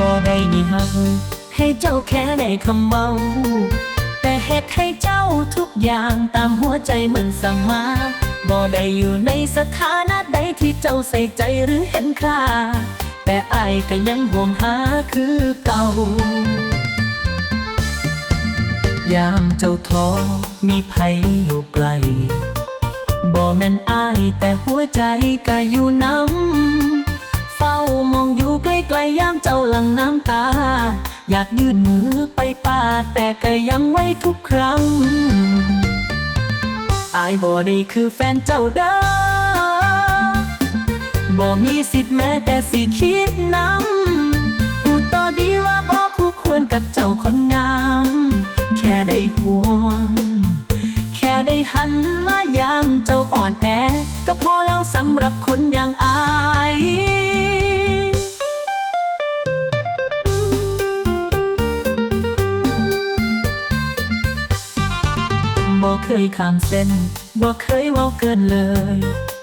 บ่ได้มีหักให้เจ้าแค่ได้คำเมาแต่เหตุให้เจ้าทุกอย่างตามหัวใจมันสั่งมาบ่ได้อยู่ในสถานะใดที่เจ้าใส่ใจหรือเห็นค่า แต่อายก็ยังห่วงหาคือเก่ายามเจ้าท้อมีภัยอยู่ไกลบ่แม่นอายแต่หัวใจก็อยู่น้ำ จ้าหลังน้ำตา อยากยื่นมือไปปาดแต่ก็ยังไว้ทุกครั้ง อายบ่ได้คือแฟนเจ้าเด้อบ่มีสิทธิ์แม้แต่สิคิดนำพูดต่อดีว่าบ่คู่ควรกับเจ้าคนงาม แค่ได้ห่วง แค่ได้หันมายามเจ้าอ่อนแอก็พอแล้วสำหรับคนอย่างอาย เคยข้ามเส้นบ่เคยเว้าเกินเลย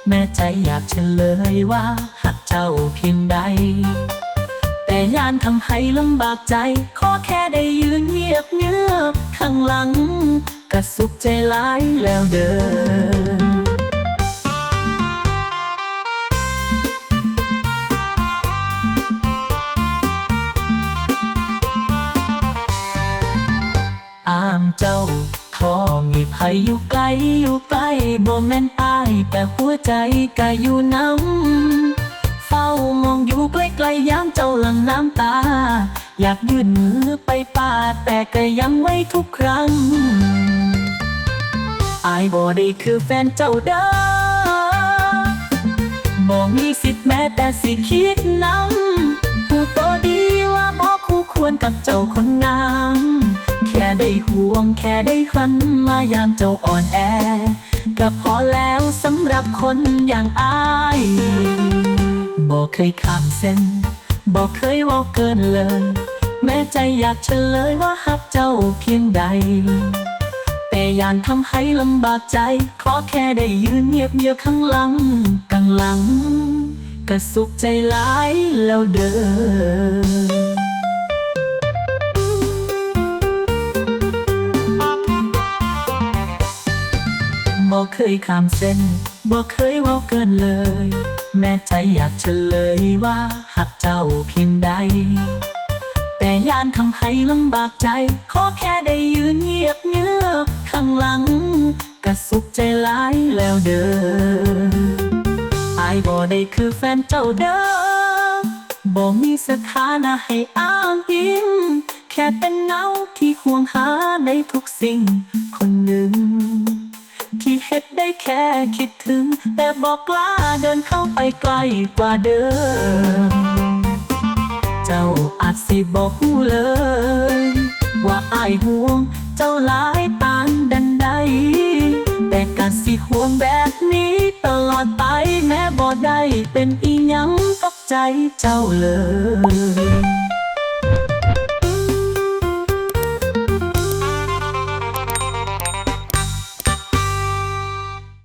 แม่ใจอยากเฉลยว่าหักเจ้าเพียงใด แต่ยานทำให้ลำบากใจ ขอแค่ได้ยืนเงียบเงือบข้างหลังก็สุขใจลายแล้วเดินอามเจ้า ทอมีภัยอยู่ไกลอยู่ใกล้บ่แม่นอายแต่หัวใจก็อยู่น้ำเฝ้ามองอยู่ใกล้ๆยามเจ้าหลังน้ำตา อยากยื่นมือไปปาดแต่ก็ยังไว้ทุกครั้งอายบ่ได้คือแฟนเจ้าเด้อบ่มีสิทธิ์แม้แต่สิคิดนำผู้ตัวดีว่าบ่คู่ควรกับเจ้าคนงาม ค่ได้ห่วงแค่ได้คันมายามเจ้าอ่อนแอ ก็พอแล้วสำหรับคนอย่างอายบ่เคยข้ามเส้นบ่เคยว่าเกินเลย แม้ใจอยากเฉลยว่าหักเจ้าเพียงใด แต่ยานทำให้ลำบากใจ ขอแค่ได้ยืนเงียบเงียบข้างหลังกังหลัง ก็สุขใจหลายแล้วเด้อ บ่เคยข้ามเส้นบ่เคยเว่าเกินเลย แม่ใจอยากเฉลยว่าหักเจ้าเพียงใด แต่ยานทำให้ลำบากใจ ขอแค่ได้ยืนเงียบเงือบข้างหลังก็สุขใจหลายแล้วเด้ออายบ่ได้คือแฟนเจ้าเด้อบ่มีสถานะให้อ้างอิงแค่เป็นเงาที่ห่วงหาในทุกสิ่งคนหนึ่ง ได้แค่คิดถึง แต่บอกกล้าเดินเข้าไปไกลกว่าเดิม เจ้าอาจสิบอกหูเลย ว่าอายห่วง เจ้าหลายปานดันใด แต่การสิห่วงแบบนี้ ตลอดไปแม้บ่ได้เป็นอีหยังกับใจเจ้าเลย